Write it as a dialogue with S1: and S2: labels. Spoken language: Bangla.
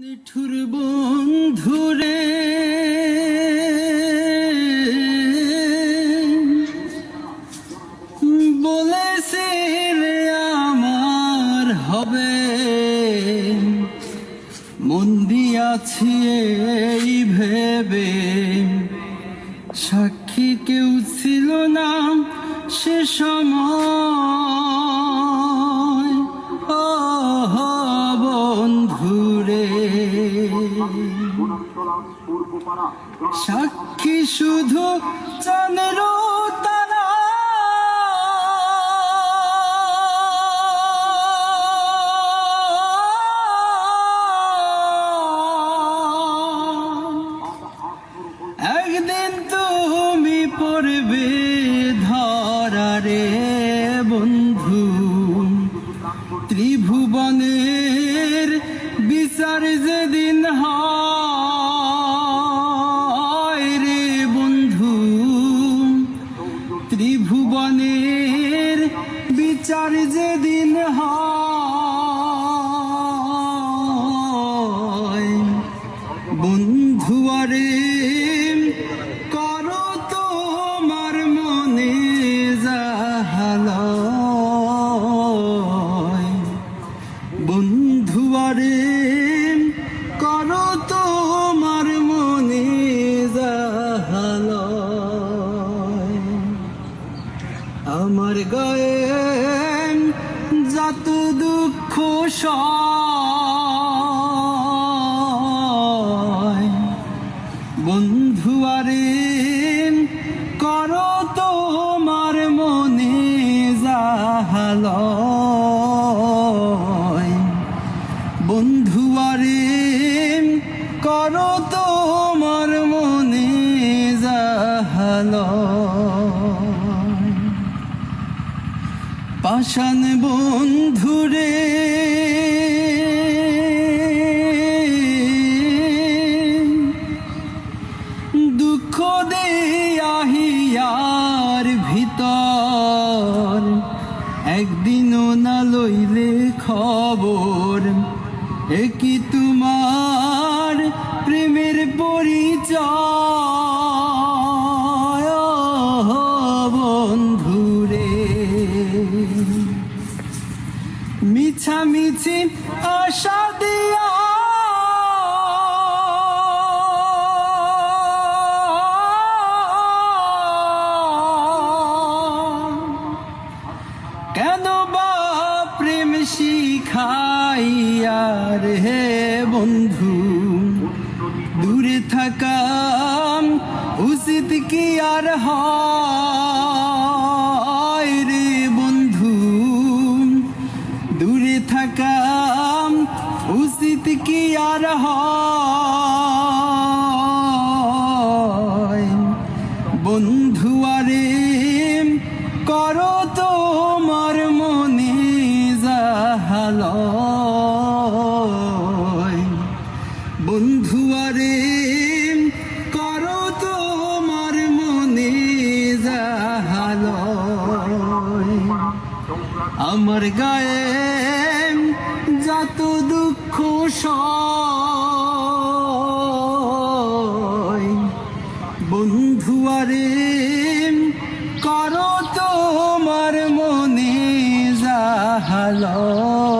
S1: নিঠুর বন্ধুরে বলেছিলে আমার হবে। মন দিয়াছি এই ভেবে। সাক্ষী কেউ ছিল না সে সময়। সাক্ষী শুধু চানের তারা। একদিন তুমি ধরারে বন্ধু ত্রিভুবনের বিচার যেদিন হয় রে বন্ধু ত্রিভুবনের বিচার যেদিন হয় আমার গায়ে যত দুঃখ সয় পাষাণ বন্ধুরে দুঃখ দে আহিয়ার ভিতর একদিনও না লইলে খবর। এ কি তোমার প্রেমের পরিচয়। কেন বা প্রেম শিখাইয়ার হে বন্ধু? দূরে থাকা উচিত কি আর হয় রে বন্ধু? দূরে থাকা উচিত কি আর হয়? আমার গায়ে যত দুঃখ বন্ধু আরে করো তোমার মনে জাহালয়